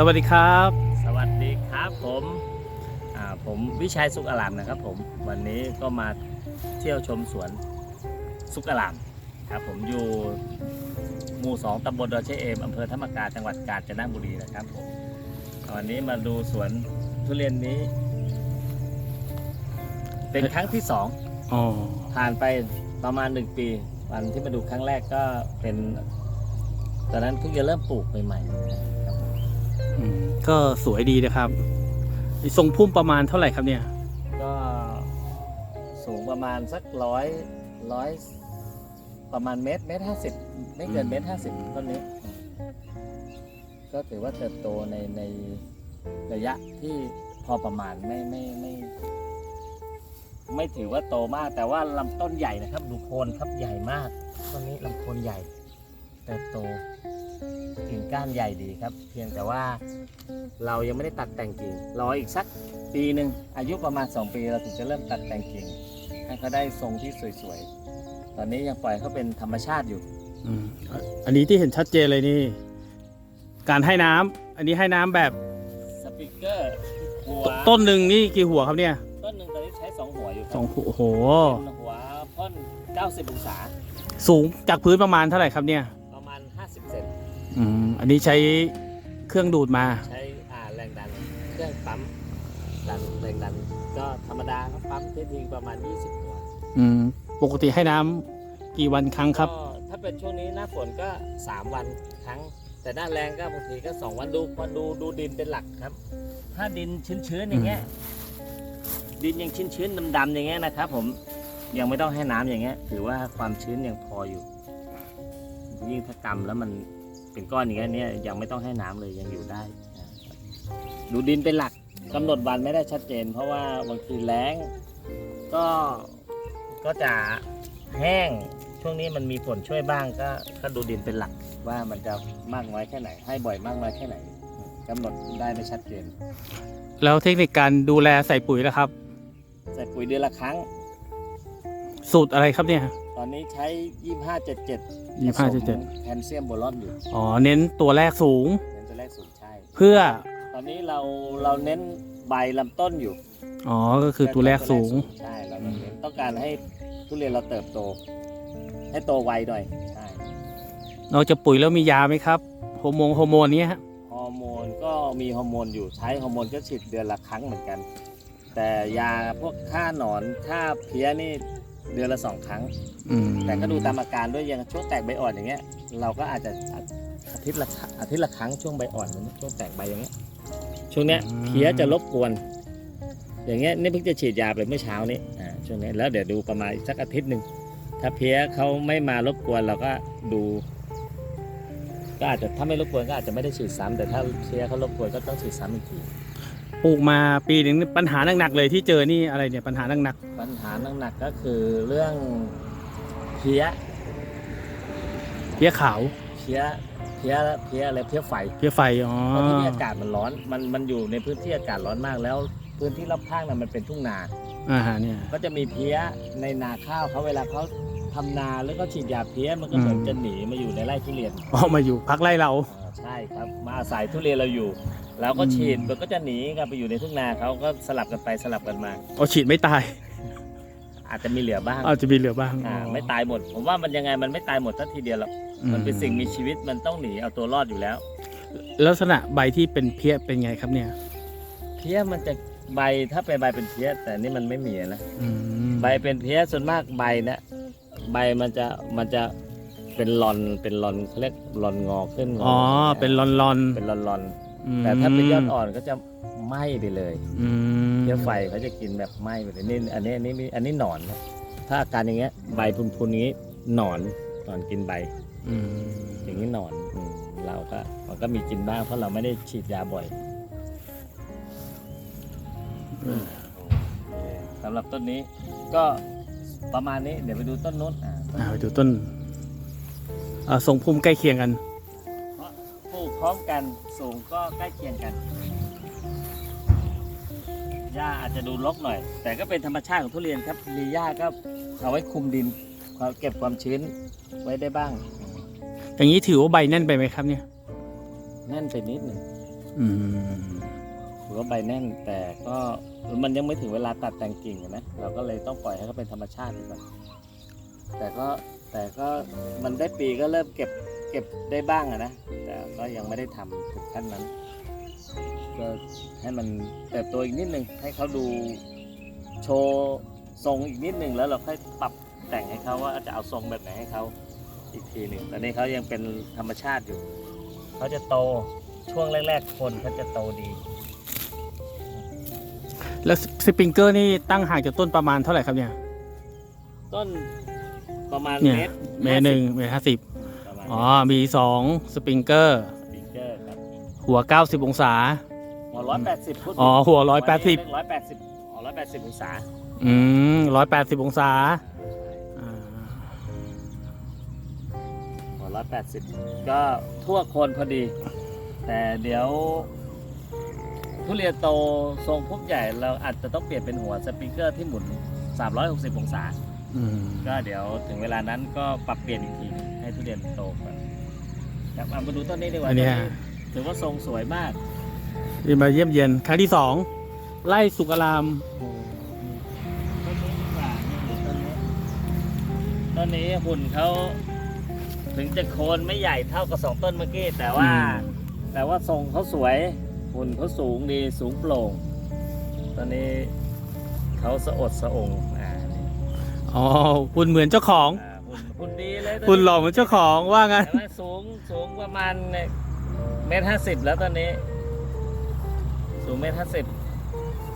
สวัสดีครับ สวัสดีครับผมอ่าผมวิชัยสุขอารามนะครับผมวันนี้ก็มาเที่ยวชมสวนสุขอารามครับผมอยู่หมู่สองตำบลดอยเชเอมอำเภอธรรมกาจังหวัดกาญจนบุรีนะครับผมวันนี้มาดูสวนทุเรียนนี้ เป็นครั้งที่สองอ๋อผ่านไปประมาณหนึ่งปี วันที่มาดูครั้งแรกก็เป็นตอนนั้นเพิ่งจะเริ่มปลูกใหม่ๆครับผมอืม ก็สวยดีนะครับทรงพุ่มประมาณเท่าไหร่ครับเนี่ย ก็สูงประมาณสักร้อยร้อยประมาณเมตรเมตรห้าสิบไม่เกินเมตรห้าสิบต้นนี้ ก็ถือว่าเติบโตในในระยะที่พอประมาณไม่ไม่ไม่ไม่ถือว่าโตมาก แต่ว่าลำต้นใหญ่นะครับ ดูโคนครับใหญ่มากต้นนี้ลำโคนใหญ่เติบโต กิ่งก้านใหญ่ดีครับ เพียงแต่ว่าเรายังไม่ได้ตัดแต่งกิ่งรออีกสักปีหนึ่งอายุประมาณ 2 ปีเราถึงจะเริ่มตัดแต่งกิ่งให้เขาได้ทรงที่สวยๆ ตอนนี้ยังปล่อยเขาเป็นธรรมชาติอยู่ อืมอันนี้ที่เห็นชัดเจนเลยนี่ การให้น้ำอันนี้ให้น้ำแบบสปิเกอร์หัวต้นหนึ่งนี่กี่หัวครับเนี่ยต้นหนึ่งตอนนี้ใช้ 2 หัวอยู่คสรัองหัวโอ้โหเป็นหัวพ่น 90 องศาสูงจากพื้นประมาณเท่าไหร่ครับเนี่ย อืมอันนี้ใช้เครื่องดูดมา ใช้อ่าแรงดันเครื่องปั๊มดันแรงดัน ก็ธรรมดาครับปั๊มที่ทิ้งประมาณ 20หัวอืมปกติให้น้ำกี่วันครั้งครับ ก็ถ้าเป็นช่วงนี้หน้าฝนก็ 3 วันครั้ง แต่หน้าแรงก็บางทีก็ 2 วันดูพอดูดูดินเป็นหลักครับ ถ้าดินชื้นๆอย่างเงี้ยดินยังชื้นๆดำๆอย่างเงี้ยนะครับ ผมยังไม่ต้องให้น้ำอย่างเงี้ยถือว่าความชื้นยังพออยู่ ยิ่งถ้ากำแล้วมัน เป็นก้อนอย่างเงี้ยเนี่ยยังไม่ต้องให้น้ำเลยยังอยู่ได้นะครับดูดินเป็นหลักกำหนดวันไม่ได้ชัดเจน เพราะว่าบางทีแล้งก็ก็จะแห้งช่วงนี้มันมีฝนช่วยบ้างก็ก็ดูดินเป็นหลักว่ามันจะมากน้อยแค่ไหน ให้บ่อยมากน้อยแค่ไหนกำหนดได้ไม่ชัดเจน แล้วเทคนิคการดูแลใส่ปุ๋ยนะครับ ใส่ปุ๋ยเดือนละครั้ง สูตรอะไรครับเนี่ย ตอนนี้ใช้2577 2577แคลเซียมโบรอนอยู่อ๋อเน้นตัวแรกสูงเป็นตัวแรกสูงใช่เพื่อ ตอนนี้เราเราเน้นใบลำต้นอยู่อ๋อก็คือตัวแรกสูงใช่เราเน้นต้องการให้ทุเรียนเราเติบโต ให้โตไวหน่อยใช่นอกจากปุ๋ยแล้วมียาไหมครับโฮอร์โมนฮอร์โมนเนี้ยฮะฮอร์โมนก็มีฮอร์โมนอยู่ใช้ฮอร์โมนก็ฉีดเดือนละครั้งเหมือนกัน แต่ยาพวกฆ่าหนอนฆ่าเพี้ยนี่ เดือนละสองครั้ง อืมแต่ก็ดูตามอาการด้วยอย่างช่วงแตกใบอ่อนอย่างเงี้ย เราก็อาจจะอาทิตย์ละอาทิตย์ละครั้งช่วงใบอ่อนช่วงแตกใบอย่างเงี้ยช่วงเนี้ยเพี้ยจะรบกวน อย่างเงี้ยนี่เพิ่งจะฉีดยาไปเมื่อเช้านี้อ่าช่วงนี้แล้วเดี๋ยวดูประมาณอีกสักอาทิตย์หนึ่งถ้าเพี้ยเขาไม่มารบกวนเราก็ดู ก็อาจจะถ้าไม่รบกวนก็อาจจะไม่ได้ฉีดซ้ำแต่ถ้าเพี้ยเขารบกวนก็ต้องฉีดซ้ำอีกที ปลูกมาปีหนึ่งนี่ปัญหาหนักๆเลยที่เจอนี่อะไรเนี่ยปัญหาหนักปัญหาหนักๆก็คือเรื่องเพี้ยๆเพี้ยขาวเพี้ยเพี้ยเพี้ยอะไรเพี้ยไฟเพี้ยไฟอ๋อเพราะที่นี่อากาศมันร้อนมันมันอยู่ในพื้นที่อากาศร้อนมากแล้ว พื้นที่รอบข้างน่ะมันเป็นทุ่งนา อ่าฮะเนี่ย ก็จะมีเพี้ยในนาข้าวเขาเวลาเขาทำนาแล้วก็ฉีดยาเพี้ยมันก็เหมือนจะหนีมาอยู่ในไร่ทุเรียนออกมาอยู่พักไล่เราอ่า ใช่ครับมาอาศัยทุเรียนเราอยู่แล้วก็อืมฉีดมันก็จะหนีกันไปอยู่ในทุ่งนาเขาก็สลับกันไปสลับกันมา เอาฉีดไม่ตาย อาจจะมีเหลือบ้างเอาจะมีเหลือบ้างอ่าไม่ตายหมด ผมว่ามันยังไงมันไม่ตายหมดทัทีเดียวหรอกอืมันเป็นสิ่งมีชีวิตมันต้องหนีเอาตัวรอดอยู่แล้ว ลักษณะใบที่เป็นเพี้ยเป็นไงครับเนี่ย เพี้ยมันจะใบถ้าเป็นใบเป็นเพี้ย แต่นี่มันไม่มีนะอืมใบเป็นเพี้ยส่วนมากใบเนี่ยใบมันจะมันจะ เป็นลอนเป็นลอนเขาเรียกลอนงอขึ้นงอ๋อ เป็นลอนลอนเป็นลอนลอนอืมแต่ถ้าเป็นยอดอ่อนก็จะไหม้ไปเลยอืมเพี้ยไฟเขาจะกินแบบไหม้ไปเลยนี่อันนี้อันนี้มีอันนี้หนอนนะถ้าอาการอย่างเงี้ย ใบพุนๆอย่างงี้หนอนหนอนกินใบอืมอย่างนี้หนอนอืมเราก็มันก็มีกินบ้างเพราะเราไม่ได้ฉีดยาบ่อยสำหรับต้นนี้ก็ประมาณนี้เดี๋ยวไปดูต้นนู้นอ่าอ่าไปดูต้นอ่า ทรงพุ่มใกล้เคียงกันปลูกพร้อมกันสูงก็ใกล้เคียงกันหญ้าอาจจะดูรกหน่อย แต่ก็เป็นธรรมชาติของทุเรียนครับ มีหญ้าก็เอาไว้คุมดินความเก็บความชื้นไว้ได้บ้าง อย่างนี้ถือว่าใบแน่นไปไหมครับเนี่ย แน่นไปนิดหนึ่งอืมถือว่าใบแน่นแต่ก็มันยังไม่ถึงเวลาตัดแต่งกิ่งอะนะเราก็เลยต้องปล่อยให้เขาเป็นธรรมชาติไปก่อนแต่ก็ แต่ก็มันได้ปีก็เริ่มเก็บเก็บได้บ้างอะนะแต่ก็ยังไม่ได้ทำถึงขั้นนั้น ก็ให้มันเติบโตอีกนิดหนึ่งให้เขาดูโชว์ทรงอีกนิดหนึ่งแล้วเราค่อยปรับแต่งให้เขาว่าจะเอาทรงแบบไหนให้เขาอีกทีหนึ่งตอนนี้เขายังเป็นธรรมชาติอยู่เขาจะโตช่วงแรก ๆ คนเขาจะโตดี แล้วสปริงเกอร์นี่ตั้งห่างจากต้นประมาณเท่าไหร่ครับเนี่ย ต้น ประมาณเนี่ยเมตรเมตรหนึ่งเมตรห้าสิบประมาณอ๋อ มีสองสปริงเกอร์ สปีกเกอร์ครับหัว 90 องศา หัวร้อยแปดสิบพูดอ๋อ หัว 180 ร้อยแปดสิบอ๋อร้อยแปดสิบองศาอืม 180 องศาอ่าหัวร้อยแปดสิบก็ทั่วโคนพอดี แต่เดี๋ยว ทุเรียนโตทรงพุ่มใหญ่เราอาจจะต้องเปลี่ยนเป็นหัวสปริงเกอร์ที่หมุน 360 องศา อืมก็เดี๋ยวถึงเวลานั้นก็ปรับเปลี่ยนอีกทีหนึ่งให้ทุเรียนโตก่อนครับเอามาดูต้นนี้ดีกว่าอันเนี้ยต้ถือว่าทรงสวยมากนี่มาเยี่ยมเยียนครั้งที่สองไล่สุกอารามต้นนี้ดีกว่าเนี่ยต้นนี้ต้นนี้หุ่นเขาถึงจะโคนไม่ใหญ่เท่ากับสองต้นเมื่อกี้แต่ว่า แต่ว่าทรงเขาสวยหุ่นเขาสูงดีสูงโปร่ง ตอนนี้เขาสะอดสะองอ่านี่ อ๋อหุ่นเหมือนเจ้าของอ่าหุ่นหุ่นดีเลยตอนนี้หุ่นหล่อเหมือนเจ้าของว่างั้น แต่ว่าสูงสูงประมาณเนี่ยเมตรห้าสิบแล้วตอนนี้ สูงเมตรห้าสิบ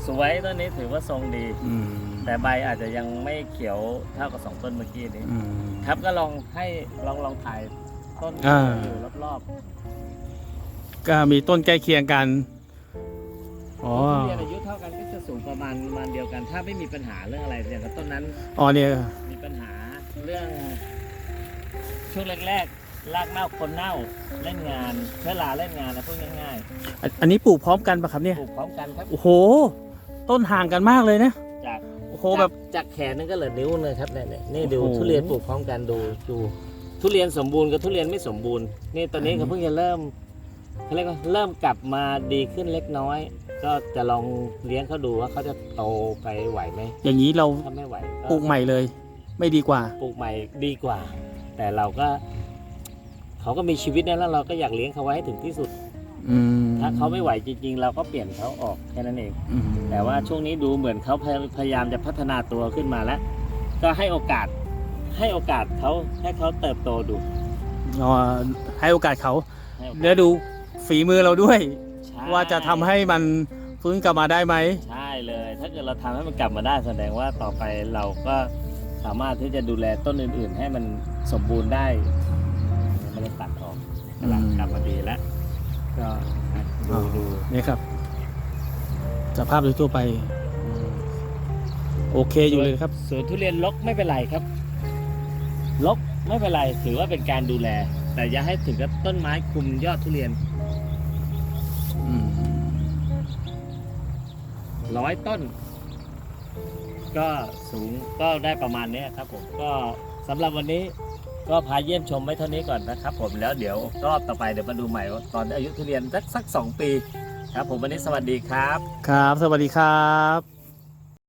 สวยตอนนี้ถือว่าทรงดี อืมแต่ใบอาจจะยังไม่เขียวเท่ากับสองต้นเมื่อกี้นี้ อืม ครับก็ลองให้ลองลองถ่ายต้นอ่า อยู่รอบก็มีต้นใกล้เคียงกัน ๆอ๋อ ทุเรียนอายุเท่ากันก็จะ สูงประมาณประมาณเดียวกัน ถ้าไม่มีปัญหาเรื่องอะไรเนี่ยต้นนั้นอ๋อเนี่ยมีปัญหาเรื่อง ช่วงแรกๆรากเน่าคนเน่าเล่นงานเชื้อราเล่นงานนะพูดง่ายอันอันนี้ปลูกพร้อมกันปะครับเนี่ยๆปลูกพร้อมกันครับ โอ้โห ต้นห่างกันมากเลยนะจาก โอ้โหแบบ จากแขนนึงก็เหลือนิ้วเลยครับเนี่ยเนี่ยนี่ดูโอ้โห ทุเรียนปลูกพร้อมกันดูดูทุเรียนสมบูรณ์กับทุเรียนไม่สมบูรณ์นี่ตอนนี้อืมเขาเพิ่งจะเริ่มเขาเรียกว่าเริ่มกลับมาดีขึ้นเล็กน้อย ก็จะลองเลี้ยงเขาดูว่าเขาจะโตไปไหวไหมอย่างนี้เราถ้าไม่ไหวก็ปลูกใหม่เลย ไม่ดีกว่า ปลูกใหม่ดีกว่า แต่เราก็ เขาก็มีชีวิตนะแล้วเราก็อยากเลี้ยงเขาไว้ให้ถึงที่สุด อืมถ้าเขาไม่ไหวจริง ๆ เราก็เปลี่ยนเขาออกแค่นั้นเอง อืมแต่ว่าช่วงนี้ดูเหมือนเขาพยพยายามจะพัฒนาตัวขึ้นมาแล้ว ก็ให้โอกาส ให้โอกาสเขาให้เขาเติบโตดู อ๋อให้โอกาสเขาให้โอกาส แล้วดูฝีมือเราด้วยใช่ ว่าจะทำให้มันฟื้นกลับมาได้ไหม ใช่เลย ถ้าเกิดเราทำให้มันกลับมาได้แสดงว่าต่อไปเราก็สามารถที่จะดูแลต้นอื่น ๆ ให้มันสมบูรณ์ได้ไม่ได้ตัดออกกำลังกลับมาดีแล้วก็ดูดูนี่ครับสภาพโดยทั่วไป โอเคอยู่เลยครับสวนทุเรียนลกไม่เป็นไรครับลกไม่เป็นไรถือว่าเป็นการดูแล แต่อย่าให้ถึงกับต้นไม้คลุมยอดทุเรียน ร้อยต้น ก็สูงก็ได้ประมาณนี้ครับผมก็สำหรับวันนี้ก็พาเยี่ยมชมไว้เท่านี้ก่อนนะครับผมแล้วเดี๋ยวรอบต่อไปเดี๋ยวมาดูใหม่ว่าตอนอายุทุเรียนสักสักสองปี ครับผมวันนี้สวัสดีครับ ครับ สวัสดีครับ